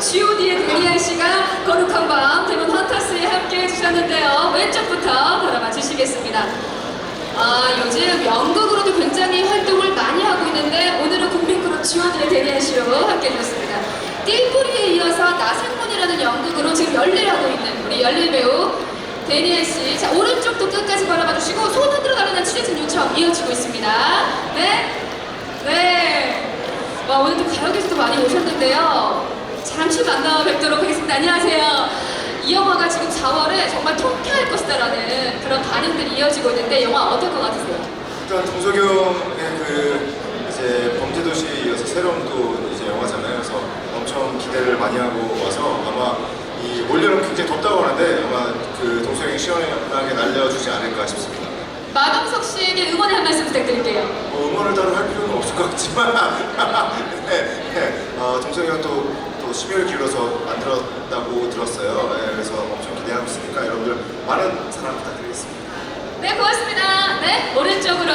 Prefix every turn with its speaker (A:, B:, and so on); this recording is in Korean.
A: G.O.D의 데니안 씨가 거룩한 밤 대문 헌터스에 함께 해주셨는데요. 왼쪽부터 바라봐 주시겠습니다. 아, 요즘 영국으로도 굉장히 활동을 많이 하고 있는데 오늘은 국민그룹 G.O.D의 데니안 씨로 함께 해주셨습니다. 띠뿌리에 이어서 나생문이라는 영국으로 지금 열일하고 있는 우리 열일 배우 데니안 씨. 자, 오른쪽도 끝까지 바라봐 주시고 손 흔들어 달라는 취재진 요청 이어지고 있습니다. 네? 네. 와, 오늘도 가요계에서도 많이 오셨는데요. 잠시 만나 뵙도록 하겠습니다. 안녕하세요. 이 영화가 지금 4월에 정말 통쾌할 것이다라는 그런 반응들이 이어지고 있는데 영화 어떨 것 같으세요?
B: 일단 동석영의 그 이제 범죄도시에 이어서 새로운 또 이제 영화잖아요. 그래서 엄청 기대를 많이 하고 와서 아마 이 올여름 굉장히 덥다고 하는데 아마 그 동석영이 시원하게 날려주지 않을까 싶습니다.
A: 마동석 씨에게 응원의 한 말씀 부탁드릴게요.
B: 뭐 응원을 따로 할 필요는 없을 것 같지만 네, 네. 어, 동석이가 또, 또 12월 길어서 만들었다고 들었어요. 네, 그래서 엄청 기대하고 있으니까 여러분들 많은 사랑 부탁드리겠습니다.
A: 네, 고맙습니다. 네, 오른쪽으로